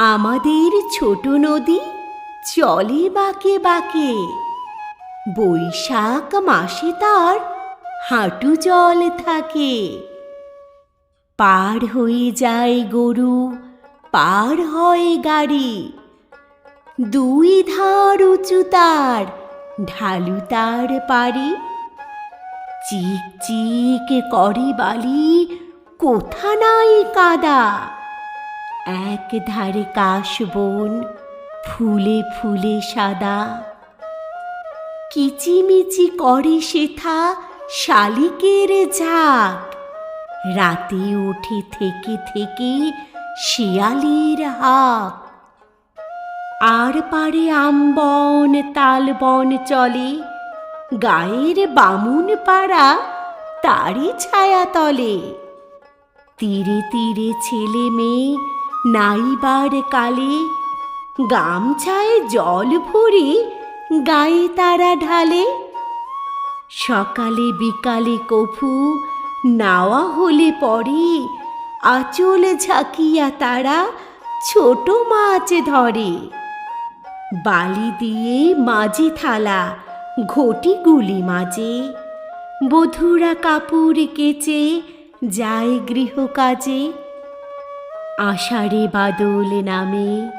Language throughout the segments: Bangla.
আমাদের ছোট নদী চলে বাঁকে বাঁকে। বৈশাখ মাসে তার হাঁটু জল থাকে। পার হয়ে যায় গরু, পার হয় গাড়ি। দুই ধার উঁচু তার, ঢালু তার পারি চিক চিক করে বালি, কোথা নাই কাদা। এক ধারে কাশ কাশবন ফুলে ফুলে সাদা। কিচিমিচি করে সেথা শালিকের ঝাঁক। রাতে ওঠে থেকে থেকে শিয়ালির হাক। আর পারে আমবন তালবন চলে, গায়ের বামুন পাড়া তারই ছায়া তলে। তীরে তীরে ছেলে মেয়ে নাইবার কালে গামছায় জল ভরে গায়ে তারা ঢালে। সকালে বিকালে কফু নাওয়া হলে পরে আঁচল ঝাঁকিয়া তারা ছোট মাছ ধরে। বালি দিয়ে মাঝে থালা ঘটি গুলি মাঝে। বধুরা কাপড় কেচে যায় গৃহ কাজে। আষাঢ়ে বাদল নামে,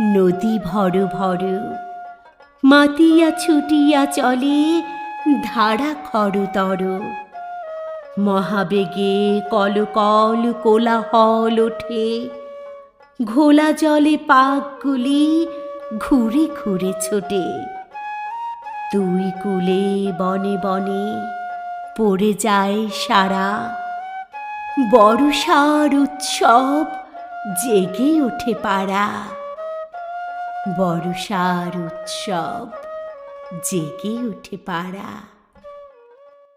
নদী ভর ভর। মাতিয়া ছুটিয়া চলে, ধারা খরতর মহাবেগে কল কল কোলাহল ওঠে। ঘোলা জলে পাকগুলি ঘুরে ঘুরে ছোটে। দুই কুলে বনে বনে পড়ে যায় সারা। বড় সার উৎসব জেগে ওঠে পাড়া। বর্ষার উৎসব জেগে ওঠে পাড়া।